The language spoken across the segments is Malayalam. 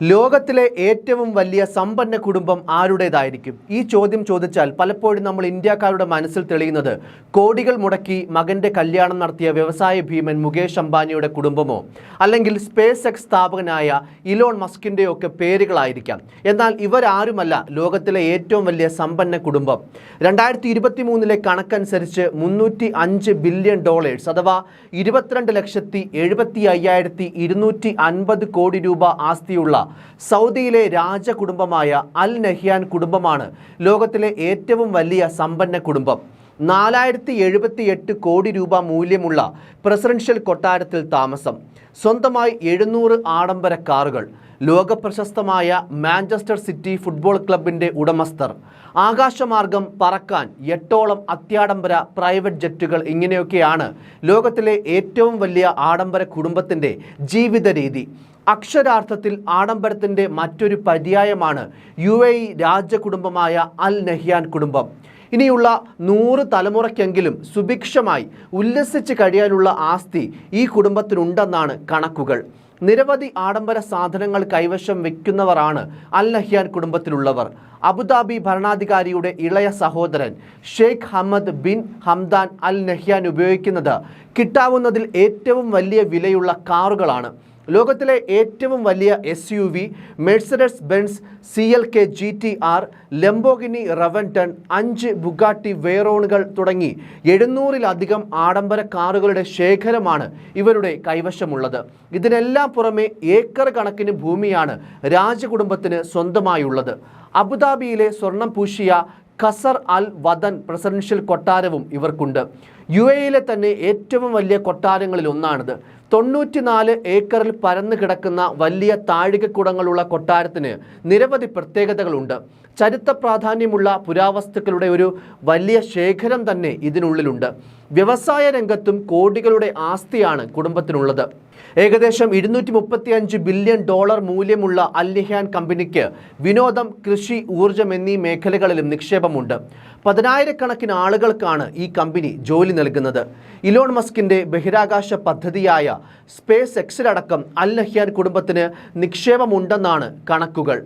ലോകത്തിലെ ഏറ്റവും വലിയ സമ്പന്ന കുടുംബം ആരുടേതായിരിക്കും? ഈ ചോദ്യം ചോദിച്ചാൽ പലപ്പോഴും നമ്മൾ ഇന്ത്യക്കാരുടെ മനസ്സിൽ തെളിയുന്നത് കോടികൾ മുടക്കി മകന്റെ കല്യാണം നടത്തിയ വ്യവസായ ഭീമൻ മുകേഷ് അംബാനിയുടെ കുടുംബമോ? അല്ലെങ്കിൽ സ്പേസ് എക്സ് സ്ഥാപകനായ ഇലോൺ മസ്കിന്റെയോ ഒക്കെ പേരുകളായിരിക്കാം. എന്നാൽ ഇവരാരുമല്ല ലോകത്തിലെ ഏറ്റവും വലിയ സമ്പന്ന കുടുംബം. രണ്ടായിരത്തി ഇരുപത്തി മൂന്നിലെ കണക്കനുസരിച്ച് മുന്നൂറ്റി അഞ്ച് ബില്യൺ ഡോളേഴ്സ് അഥവാ ഇരുപത്തിരണ്ട് ലക്ഷത്തി എഴുപത്തി അയ്യായിരത്തി ഇരുന്നൂറ്റി അൻപത് കോടി രൂപ ആസ്തിയുള്ള സൗദിയിലെ രാജകുടുംബമായ അൽ നഹ്യാൻ കുടുംബമാണ് ലോകത്തിലെ ഏറ്റവും വലിയ സമ്പന്ന കുടുംബം. നാലായിരത്തി എഴുപത്തി എട്ട് കോടി രൂപ മൂല്യമുള്ള പ്രസിഡൻഷ്യൽ കൊട്ടാരത്തിൽ താമസം. സ്വന്തമായി എഴുന്നൂറ് ആഡംബര കാറുകൾ. ലോകപ്രശസ്തമായ മാഞ്ചസ്റ്റർ സിറ്റി ഫുട്ബോൾ ക്ലബിന്റെ ഉടമസ്ഥർ. ആകാശമാർഗം പറക്കാൻ എട്ടോളം അത്യാഡംബര പ്രൈവറ്റ് ജെറ്റുകൾ ഇങ്ങനെയൊക്കെയാണ് ലോകത്തിലെ ഏറ്റവും വലിയ ആഡംബര കുടുംബത്തിന്റെ ജീവിത രീതി അക്ഷരാർത്ഥത്തിൽ ആഡംബരത്തിന്റെ മറ്റൊരു പര്യായമാണ് യു എ ഇ രാജകുടുംബമായ അൽ നഹ്യാൻ കുടുംബം. ഇനിയുള്ള നൂറ് തലമുറയ്ക്കെങ്കിലും സുഭിക്ഷമായി ഉല്ലസിച്ച് കഴിയാനുള്ള ആസ്തി ഈ കുടുംബത്തിനുണ്ടെന്നാണ് കണക്കുകൾ. നിരവധി ആഡംബര സാധനങ്ങൾ കൈവശം വയ്ക്കുന്നവരാണ് അൽ നഹ്യാൻ കുടുംബത്തിലുള്ളവർ. അബുദാബി ഭരണാധികാരിയുടെ ഇളയ സഹോദരൻ Sheikh Hammad bin Hamdan Al Nahyan ഉപയോഗിക്കുന്നത് കിട്ടാവുന്നതിൽ ഏറ്റവും വലിയ വിലയുള്ള കാറുകളാണ്. ലോകത്തിലെ ഏറ്റവും വലിയ S U V Mercedes Benz C L K G T R Lamborghini Reventon അഞ്ച് ബുഗാട്ടി വേറോണുകൾ തുടങ്ങി എഴുന്നൂറിലധികം ആഡംബര കാറുകളുടെ ശേഖരമാണ് ഇവരുടെ കൈവശമുള്ളത്. ഇതിനെല്ലാം പുറമെ ഏക്കർ കണക്കിന് ഭൂമിയാണ് രാജകുടുംബത്തിന് സ്വന്തമായുള്ളത്. അബുദാബിയിലെ സ്വർണം പൂശിയ ഖസർ അൽ വദൻ പ്രസിഡൻഷ്യൽ കൊട്ടാരവും ഇവർക്കുണ്ട്. യു എയിലെ തന്നെ ഏറ്റവും വലിയ കൊട്ടാരങ്ങളിൽ ഒന്നാണിത് തൊണ്ണൂറ്റിനാല് ഏക്കറിൽ പരന്നു കിടക്കുന്ന വലിയ താഴികക്കുടങ്ങളുള്ള കൊട്ടാരത്തിന് നിരവധി പ്രത്യേകതകളുണ്ട്. ചരിത്ര പ്രാധാന്യമുള്ള പുരാവസ്തുക്കളുടെ ഒരു വലിയ ശേഖരം തന്നെ ഇതിനുള്ളിലുണ്ട്. വ്യവസായ രംഗത്തും കോടികളുടെ ആസ്തിയാണ് കുടുംബത്തിനുള്ളത്. ഏകദേശം ഇരുന്നൂറ്റി മുപ്പത്തി അഞ്ച് ബില്യൺ ഡോളർ മൂല്യമുള്ള അല്ലിഹാൻ കമ്പനിക്ക് വിനോദം കൃഷി ഊർജം എന്നീ മേഖലകളിലും നിക്ഷേപമുണ്ട്. പതിനായിരക്കണക്കിന് ആളുകൾക്കാണ് ഈ കമ്പനി ജോലി നൽകുന്നത്. ഇലോൺ മസ്കിന്റെ ബഹിരാകാശ പദ്ധതിയായ സ്പേസ് എക്സിലടക്കം അൽ നഹ്യാൻ കുടുംബത്തിന് നിക്ഷേപമുണ്ടെന്നാണ് കണക്കുകൾ.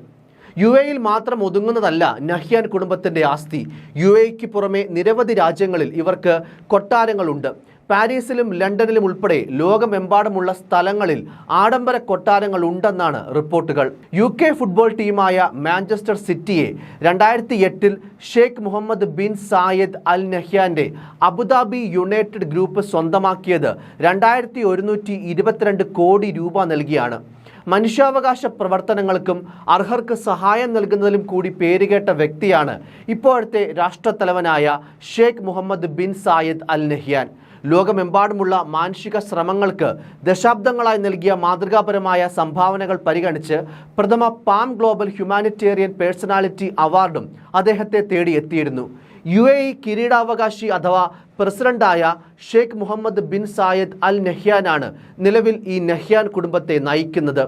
യു എയിൽ മാത്രം ഒതുങ്ങുന്നതല്ല നഹ്യാൻ കുടുംബത്തിന്റെ ആസ്തി. യു എക്ക് പുറമെ നിരവധി രാജ്യങ്ങളിൽ ഇവർക്ക് കൊട്ടാരങ്ങളുണ്ട്. പാരീസിലും ലണ്ടനിലും ഉൾപ്പെടെ ലോകമെമ്പാടുമുള്ള സ്ഥലങ്ങളിൽ ആഡംബര കൊട്ടാരങ്ങൾ ഉണ്ടെന്നാണ് റിപ്പോർട്ടുകൾ. യു കെ ഫുട്ബോൾ ടീമായ മാഞ്ചസ്റ്റർ സിറ്റിയെ രണ്ടായിരത്തി എട്ടിൽ Sheikh Mohammed bin Zayed Al നഹ്യാന്റെ Abu Dhabi United group സ്വന്തമാക്കിയത് രണ്ടായിരത്തി ഒരുന്നൂറ്റി ഇരുപത്തിരണ്ട് കോടി രൂപ നൽകിയാണ്. മനുഷ്യാവകാശ പ്രവർത്തനങ്ങൾക്കും അർഹർക്ക് സഹായം നൽകുന്നതിലും കൂടി പേരുകേട്ട വ്യക്തിയാണ് ഇപ്പോഴത്തെ രാഷ്ട്രത്തലവനായ Sheikh Mohammed bin Zayed Al Nahyan ലോകമെമ്പാടുമുള്ള മാനുഷിക ശ്രമങ്ങൾക്ക് ദശാബ്ദങ്ങളായി നൽകിയ മാതൃകാപരമായ സംഭാവനകൾ പരിഗണിച്ച് പ്രഥമ പാം ഗ്ലോബൽ ഹ്യൂമാനിറ്റേറിയൻ പേഴ്സണാലിറ്റി അവാർഡും അദ്ദേഹത്തെ തേടിയെത്തിയിരുന്നു. യു എ ഇ കിരീടാവകാശി അഥവാ പ്രസിഡന്റായ Sheikh Mohammed bin Zayed Al നഹ്യാനാണ് നിലവിൽ ഈ നഹ്യാൻ കുടുംബത്തെ നയിക്കുന്നത്.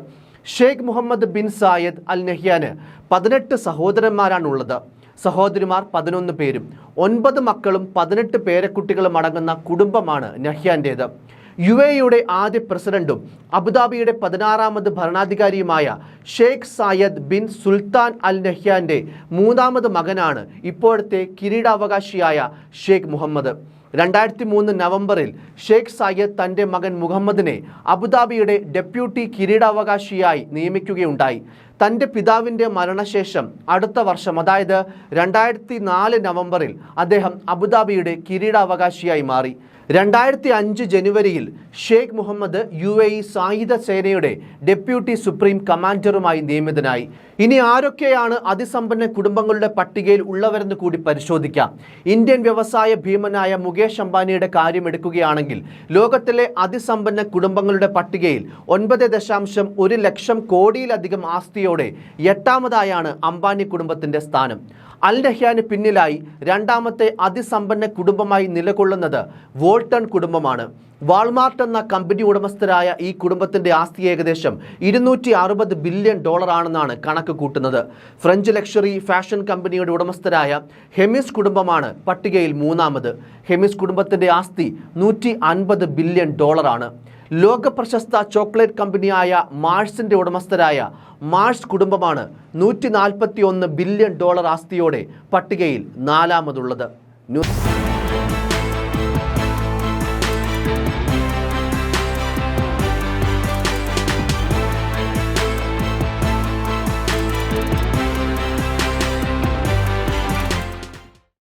Sheikh Mohammed bin Zayed Al നഹ്യാന് പതിനെട്ട് സഹോദരന്മാരാണുള്ളത്. സഹോദരിമാർ പതിനൊന്ന് പേരും. ഒൻപത് മക്കളും പതിനെട്ട് പേരക്കുട്ടികളും അടങ്ങുന്ന കുടുംബമാണ് നഹ്യാന്റേത് യു എയുടെ ആദ്യ പ്രസിഡന്റും അബുദാബിയുടെ പതിനാറാമത് ഭരണാധികാരിയുമായ Sheikh Zayed bin Sultan Al നഹ്യാന്റെ മൂന്നാമത് മകനാണ് ഇപ്പോഴത്തെ കിരീടാവകാശിയായ ഷെയ്ഖ് മുഹമ്മദ്. രണ്ടായിരത്തി മൂന്ന് നവംബറിൽ ഷെയ്ഖ് സായദ് തന്റെ മകൻ മുഹമ്മദിനെ അബുദാബിയുടെ ഡെപ്യൂട്ടി കിരീടാവകാശിയായി നിയമിക്കുകയുണ്ടായി. തന്റെ പിതാവിന്റെ മരണശേഷം അടുത്ത വർഷം അതായത് രണ്ടായിരത്തി നാല് നവംബറിൽ അദ്ദേഹം അബുദാബിയുടെ കിരീടാവകാശിയായി മാറി. രണ്ടായിരത്തി അഞ്ച് ജനുവരിയിൽ Sheikh Mohammed U A E സായുധ സേനയുടെ ഡെപ്യൂട്ടി സുപ്രീം കമാൻഡറുമായി നിയമിതനായി. ഇനി ആരൊക്കെയാണ് അതിസമ്പന്ന കുടുംബങ്ങളുടെ പട്ടികയിൽ ഉള്ളവരെന്ന് കൂടി പരിശോധിക്കാം. ഇന്ത്യൻ വ്യവസായ ഭീമനായ മുകേഷ് അംബാനിയുടെ കാര്യം എടുക്കുകയാണെങ്കിൽ ലോകത്തിലെ അതിസമ്പന്ന കുടുംബങ്ങളുടെ പട്ടികയിൽ ഒൻപത് ദശാംശം ഒരു ലക്ഷം കോടിയിലധികം ആസ്തിയോടെ എട്ടാമതായാണ് അംബാനി കുടുംബത്തിന്റെ സ്ഥാനം. അൽ നഹ്യാന് പിന്നിലായി രണ്ടാമത്തെ അതിസമ്പന്ന കുടുംബമായി നിലകൊള്ളുന്നത് വോൾട്ടൺ കുടുംബമാണ്. വാൾമാർട്ട് എന്ന കമ്പനി ഉടമസ്ഥരായ ഈ കുടുംബത്തിന്റെ ആസ്തി ഏകദേശം ഇരുന്നൂറ്റി അറുപത് ബില്യൺ ഡോളറാണെന്നാണ് കണക്ക് കൂട്ടുന്നത്. ഫ്രഞ്ച് ലക്ഷറി ഫാഷൻ കമ്പനിയുടെ ഉടമസ്ഥരായ ഹെമിസ് കുടുംബമാണ് പട്ടികയിൽ മൂന്നാമത്. ഹെമിസ് കുടുംബത്തിന്റെ ആസ്തി നൂറ്റി അൻപത് ബില്യൺ ഡോളറാണ്. ലോക പ്രശസ്ത ചോക്ലേറ്റ് കമ്പനിയായ മാഴ്സിന്റെ ഉടമസ്ഥരായ മാഴ്സ് കുടുംബമാണ് നൂറ്റി നാൽപ്പത്തി ഒന്ന് ബില്യൺ ഡോളർ ആസ്തിയോടെ പട്ടികയിൽ നാലാമതുള്ളത്. ന്യൂസ്